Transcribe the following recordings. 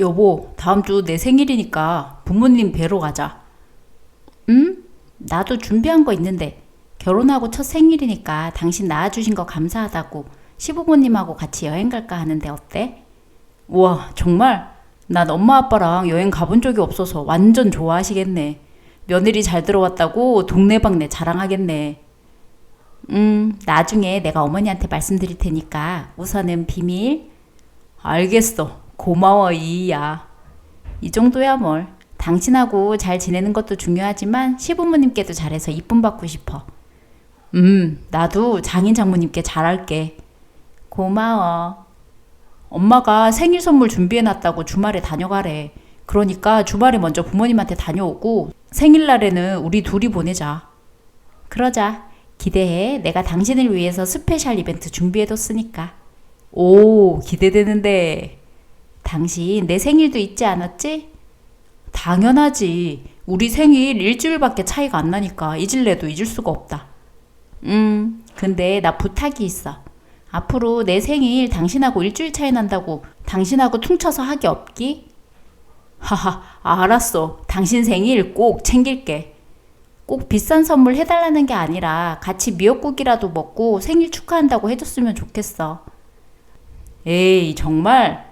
여보, 다음 주 내 생일이니까 부모님 뵈러 가자. 응? 나도 준비한 거 있는데 결혼하고 첫 생일이니까 당신 낳아주신 거 감사하다고 시부모님하고 같이 여행 갈까 하는데 어때? 우와, 정말? 난 엄마 아빠랑 여행 가본 적이 없어서 완전 좋아하시겠네. 며느리 잘 들어왔다고 동네방네 자랑하겠네. 음, 나중에 내가 어머니한테 말씀드릴 테니까 우선은 비밀. 알겠어. 고마워, 이이야. 이 정도야 뭘. 당신하고 잘 지내는 것도 중요하지만 시부모님께도 잘해서 이쁨 받고 싶어. 음, 나도 장인 장모님께 잘할게. 고마워. 엄마가 생일 선물 준비해놨다고 주말에 다녀가래. 그러니까 주말에 먼저 부모님한테 다녀오고 생일날에는 우리 둘이 보내자. 그러자. 기대해. 내가 당신을 위해서 스페셜 이벤트 준비해뒀으니까. 오, 기대되는데. 당신 내 생일도 잊지 않았지? 당연하지. 우리 생일 일주일밖에 차이가 안 나니까 잊을래도 잊을 수가 없다. 음, 근데 나 부탁이 있어. 앞으로 내 생일 당신하고 일주일 차이 난다고 당신하고 퉁쳐서 하기 없기? 하하, 알았어. 당신 생일 꼭 챙길게. 꼭 비싼 선물 해달라는 게 아니라 같이 미역국이라도 먹고 생일 축하한다고 해줬으면 좋겠어. 에이, 정말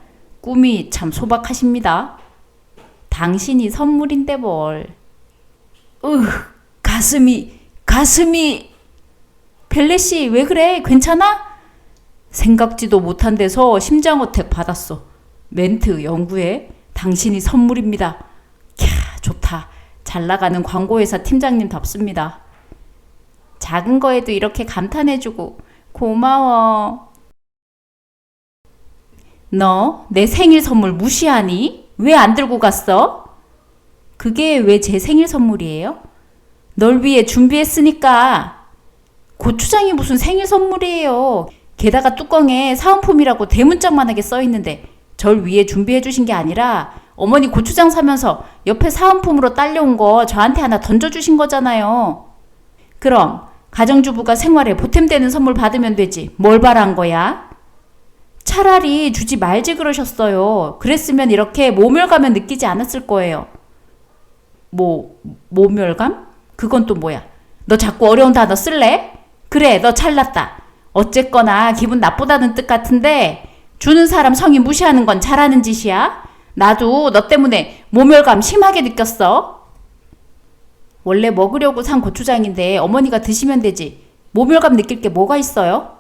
꿈이 참 소박하십니다. 당신이 선물인데 뭘. 으, 가슴이, 가슴이. 벨레씨, 왜 그래? 괜찮아? 생각지도 못한 데서 심장어택 받았어. 멘트 연구해. 당신이 선물입니다. 캬, 좋다. 잘 나가는 광고회사 팀장님답습니다. 작은 거에도 이렇게 감탄해주고 고마워. 너 내 생일 선물 무시하니? 왜 안 들고 갔어? 그게 왜 제 생일 선물이에요? 널 위해 준비했으니까. 고추장이 무슨 생일 선물이에요. 게다가 뚜껑에 사은품이라고 대문짝만하게 써 있는데 절 위해 준비해 주신 게 아니라 어머니 고추장 사면서 옆에 사은품으로 딸려온 거 저한테 하나 던져주신 거잖아요. 그럼 가정주부가 생활에 보탬되는 선물 받으면 되지. 뭘 바란 거야? 차라리 주지 말지 그러셨어요. 그랬으면 이렇게 모멸감을 느끼지 않았을 거예요. 뭐, 모멸감? 그건 또 뭐야? 너 자꾸 어려운 단어 쓸래? 그래, 너 잘났다. 어쨌거나 기분 나쁘다는 뜻 같은데 주는 사람 성의 무시하는 건 잘하는 짓이야. 나도 너 때문에 모멸감 심하게 느꼈어. 원래 먹으려고 산 고추장인데 어머니가 드시면 되지. 모멸감 느낄 게 뭐가 있어요?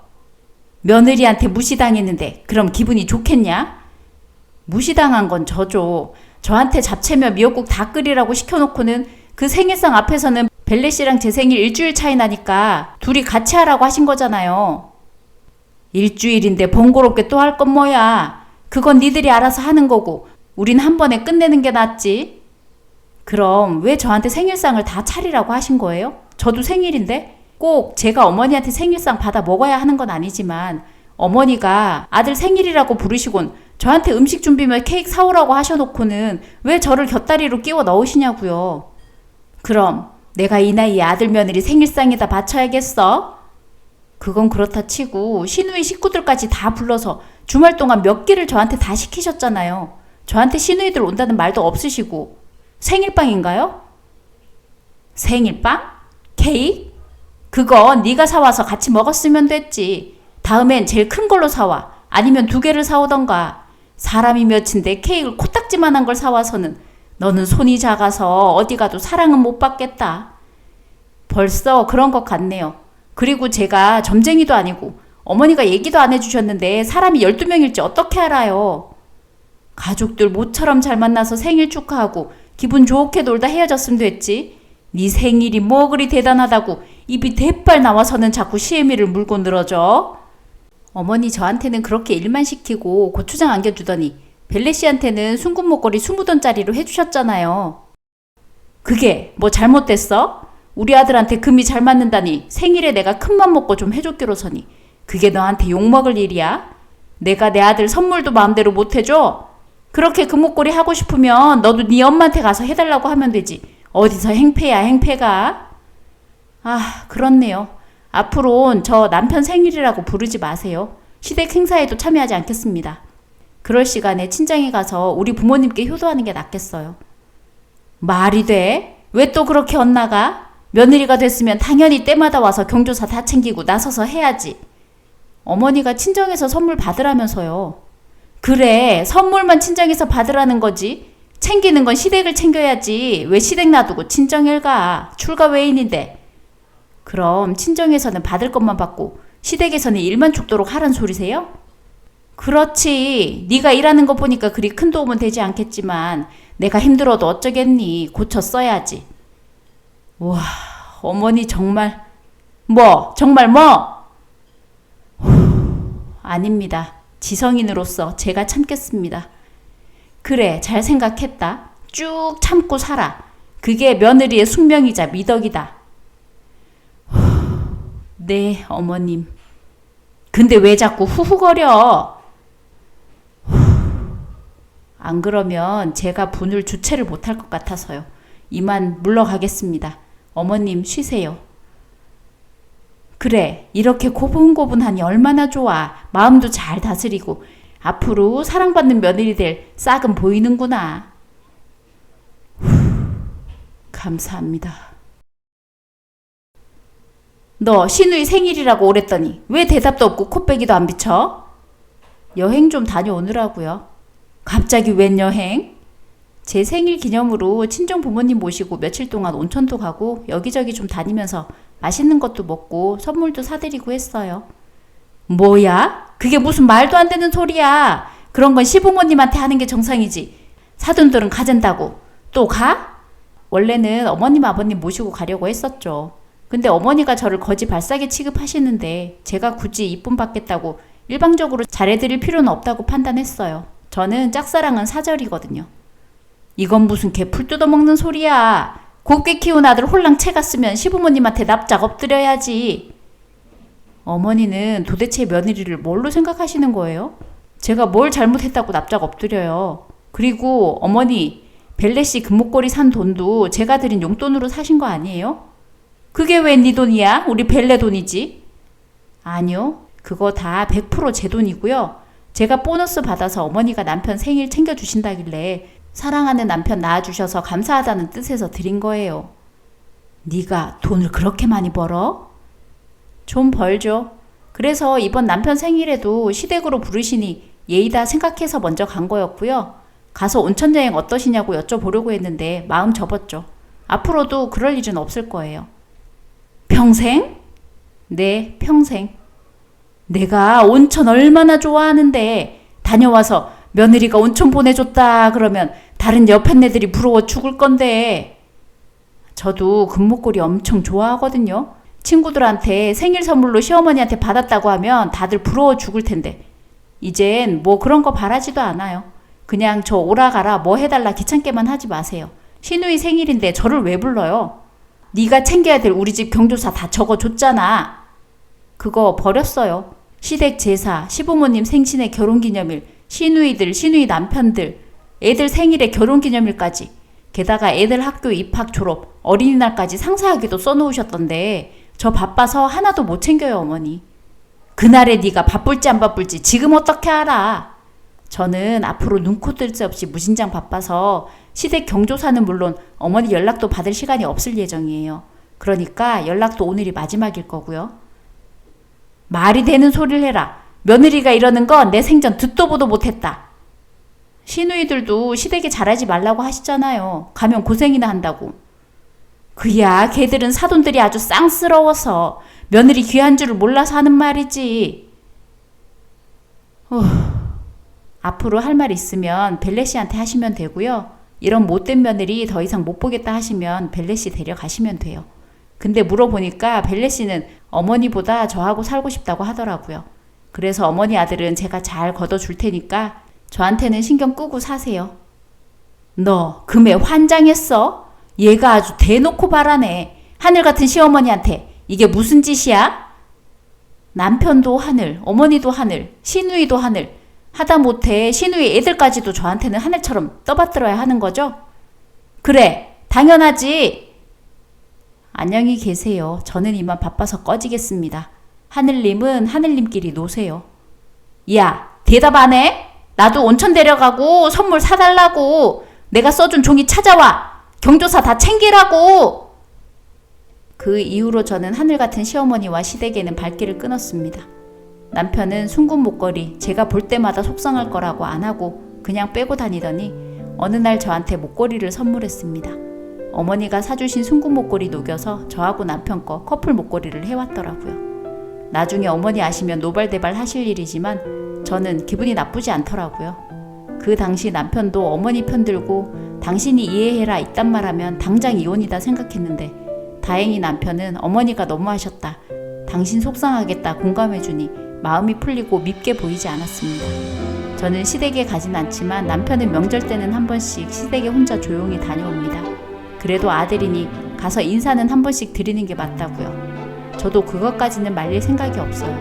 며느리한테 무시당했는데 그럼 기분이 좋겠냐? 무시당한 건 저죠. 저한테 잡채며 미역국 다 끓이라고 시켜놓고는 그 생일상 앞에서는 벨레 씨랑 제 생일 일주일 차이 나니까 둘이 같이 하라고 하신 거잖아요. 일주일인데 번거롭게 또 할 건 뭐야. 그건 니들이 알아서 하는 거고 우린 한 번에 끝내는 게 낫지. 그럼 왜 저한테 생일상을 다 차리라고 하신 거예요? 저도 생일인데 꼭 제가 어머니한테 생일상 받아 먹어야 하는 건 아니지만 어머니가 아들 생일이라고 부르시곤 저한테 음식 준비며 케이크 사오라고 하셔놓고는 왜 저를 곁다리로 끼워 넣으시냐고요. 그럼 내가 이 나이에 아들 며느리 생일상에다 바쳐야겠어? 그건 그렇다 치고 시누이 식구들까지 다 불러서 주말 동안 몇 끼를 저한테 다 시키셨잖아요. 저한테 시누이들 온다는 말도 없으시고 생일빵인가요? 생일빵? 케이크? 그건 네가 사와서 같이 먹었으면 됐지. 다음엔 제일 큰 걸로 사와. 아니면 두 개를 사오던가. 사람이 몇인데 케이크를 코딱지만한 걸 사와서는 너는 손이 작아서 어디 가도 사랑은 못 받겠다. 벌써 그런 것 같네요. 그리고 제가 점쟁이도 아니고 어머니가 얘기도 안 해주셨는데 사람이 12명일지 어떻게 알아요? 가족들 모처럼 잘 만나서 생일 축하하고 기분 좋게 놀다 헤어졌으면 됐지. 네 생일이 뭐 그리 대단하다고 입이 대빨 나와서는 자꾸 시애미를 물고 늘어져. 어머니 저한테는 그렇게 일만 시키고 고추장 안겨주더니 벨레 씨한테는 순금 목걸이 20돈짜리로 해주셨잖아요. 그게 뭐 잘못됐어? 우리 아들한테 금이 잘 맞는다니 생일에 내가 큰맘 먹고 좀 해줬기로서니 그게 너한테 욕먹을 일이야? 내가 내 아들 선물도 마음대로 못 해줘? 그렇게 금목걸이 하고 싶으면 너도 네 엄마한테 가서 해달라고 하면 되지. 어디서 행패야 행패가? 아 그렇네요. 앞으론 저 남편 생일이라고 부르지 마세요. 시댁 행사에도 참여하지 않겠습니다. 그럴 시간에 친정에 가서 우리 부모님께 효도하는 게 낫겠어요. 말이 돼? 왜 또 그렇게 엇나가? 며느리가 됐으면 당연히 때마다 와서 경조사 다 챙기고 나서서 해야지. 어머니가 친정에서 선물 받으라면서요. 그래, 선물만 친정에서 받으라는 거지. 챙기는 건 시댁을 챙겨야지. 왜 시댁 놔두고 친정을 가? 출가 외인인데. 그럼 친정에서는 받을 것만 받고 시댁에서는 일만 죽도록 하란 소리세요? 그렇지. 네가 일하는 거 보니까 그리 큰 도움은 되지 않겠지만 내가 힘들어도 어쩌겠니? 고쳐 써야지. 와, 어머니 정말 뭐? 정말 뭐? 후, 아닙니다. 지성인으로서 제가 참겠습니다. 그래, 잘 생각했다. 쭉 참고 살아. 그게 며느리의 숙명이자 미덕이다. 후, 네, 어머님. 근데 왜 자꾸 후후거려? 안 그러면 제가 분을 주체를 못할 것 같아서요. 이만 물러가겠습니다. 어머님 쉬세요. 그래, 이렇게 고분고분하니 얼마나 좋아. 마음도 잘 다스리고 앞으로 사랑받는 며느리 될 싹은 보이는구나. 후, 감사합니다. 너 신우이 생일이라고 오랬더니 왜 대답도 없고 코빼기도 안 비쳐? 여행 좀 다녀오느라고요. 갑자기 웬 여행? 제 생일 기념으로 친정 부모님 모시고 며칠 동안 온천도 가고 여기저기 좀 다니면서 맛있는 것도 먹고 선물도 사드리고 했어요. 뭐야? 그게 무슨 말도 안 되는 소리야. 그런 건 시부모님한테 하는 게 정상이지. 사돈 들은 가진다고. 또 가? 원래는 어머님 아버님 모시고 가려고 했었죠. 근데 어머니가 저를 거지 발싸게 취급하시는데 제가 굳이 이쁨 받겠다고 일방적으로 잘해드릴 필요는 없다고 판단했어요. 저는 짝사랑은 사절이거든요. 이건 무슨 개 풀 뜯어먹는 소리야. 곱게 키운 아들 홀랑 채 갔으면 시부모님한테 납작 엎드려야지. 어머니는 도대체 며느리를 뭘로 생각하시는 거예요? 제가 뭘 잘못했다고 납작 엎드려요. 그리고 어머니, 벨레 씨 금목걸이 산 돈도 제가 드린 용돈으로 사신 거 아니에요? 그게 왜 네 돈이야? 우리 벨레 돈이지. 아니요. 그거 다 100%제 돈이고요. 제가 보너스 받아서 어머니가 남편 생일 챙겨주신다길래 사랑하는 남편 낳아주셔서 감사하다는 뜻에서 드린 거예요. 네가 돈을 그렇게 많이 벌어? 좀 벌죠. 그래서 이번 남편 생일에도 시댁으로 부르시니 예의다 생각해서 먼저 간 거였고요. 가서 온천 여행 어떠시냐고 여쭤보려고 했는데 마음 접었죠. 앞으로도 그럴 일은 없을 거예요. 평생? 네, 평생. 내가 온천 얼마나 좋아하는데 다녀와서 며느리가 온천 보내줬다 그러면 다른 옆에 애들이 부러워 죽을 건데 저도 금목걸이 엄청 좋아하거든요. 친구들한테 생일 선물로 시어머니한테 받았다고 하면 다들 부러워 죽을 텐데 이젠 뭐 그런 거 바라지도 않아요. 그냥 저 오라 가라 뭐 해달라 귀찮게만 하지 마세요. 신우이 생일인데 저를 왜 불러요? 네가 챙겨야 될 우리 집 경조사 다 적어줬잖아. 그거 버렸어요. 시댁 제사, 시부모님 생신의 결혼기념일, 시누이들, 시누이 남편들, 애들 생일에 결혼기념일까지, 게다가 애들 학교 입학 졸업, 어린이날까지 상세하게도 써놓으셨던데 저 바빠서 하나도 못 챙겨요 어머니. 그날에 네가 바쁠지 안 바쁠지 지금 어떻게 알아? 저는 앞으로 눈코 뜰 새 없이 무진장 바빠서 시댁 경조사는 물론 어머니 연락도 받을 시간이 없을 예정이에요. 그러니까 연락도 오늘이 마지막일 거고요. 말이 되는 소리를 해라. 며느리가 이러는 건 내 생전 듣도 보도 못했다. 시누이들도 시댁에 잘하지 말라고 하시잖아요. 가면 고생이나 한다고. 그야 걔들은 사돈들이 아주 쌍스러워서 며느리 귀한 줄을 몰라서 하는 말이지. 어, 앞으로 할 말 있으면 벨레 씨한테 하시면 되고요. 이런 못된 며느리 더 이상 못 보겠다 하시면 벨레 씨 데려가시면 돼요. 근데 물어보니까 벨레 씨는 어머니보다 저하고 살고 싶다고 하더라고요. 그래서 어머니 아들은 제가 잘 걷어줄 테니까 저한테는 신경 끄고 사세요. 너 금에 환장했어? 얘가 아주 대놓고 바라네. 하늘 같은 시어머니한테 이게 무슨 짓이야? 남편도 하늘, 어머니도 하늘, 시누이도 하늘. 하다 못해 시누이 애들까지도 저한테는 하늘처럼 떠받들어야 하는 거죠? 그래, 당연하지. 안녕히 계세요. 저는 이만 바빠서 꺼지겠습니다. 하늘님은 하늘님끼리 노세요. 야, 대답 안 해? 나도 온천 데려가고 선물 사달라고 내가 써준 종이 찾아와 경조사 다 챙기라고 그 이후로 저는 하늘 같은 시어머니와 시댁에는 발길을 끊었습니다. 남편은 순금 목걸이 제가 볼 때마다 속상할 거라고 안 하고 그냥 빼고 다니더니 어느 날 저한테 목걸이를 선물했습니다. 어머니가 사주신 순금 목걸이 녹여서 저하고 남편 거 커플 목걸이를 해왔더라고요. 나중에 어머니 아시면 노발대발 하실 일이지만 저는 기분이 나쁘지 않더라고요. 그 당시 남편도 어머니 편 들고 당신이 이해해라 이딴 말하면 당장 이혼이다 생각했는데 다행히 남편은 어머니가 너무하셨다. 당신 속상하겠다 공감해주니 마음이 풀리고 밉게 보이지 않았습니다. 저는 시댁에 가진 않지만 남편은 명절 때는 한 번씩 시댁에 혼자 조용히 다녀옵니다. 그래도 아들이니 가서 인사는 한 번씩 드리는 게 맞다고요. 저도 그것까지는 말릴 생각이 없어요.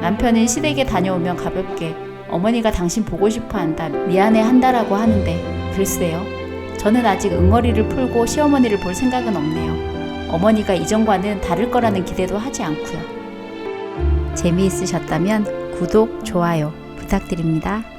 남편은 시댁에 다녀오면 가볍게 어머니가 당신 보고 싶어 한다, 미안해 한다라고 하는데 글쎄요. 저는 아직 응어리를 풀고 시어머니를 볼 생각은 없네요. 어머니가 이전과는 다를 거라는 기대도 하지 않고요. 재미있으셨다면 구독, 좋아요 부탁드립니다.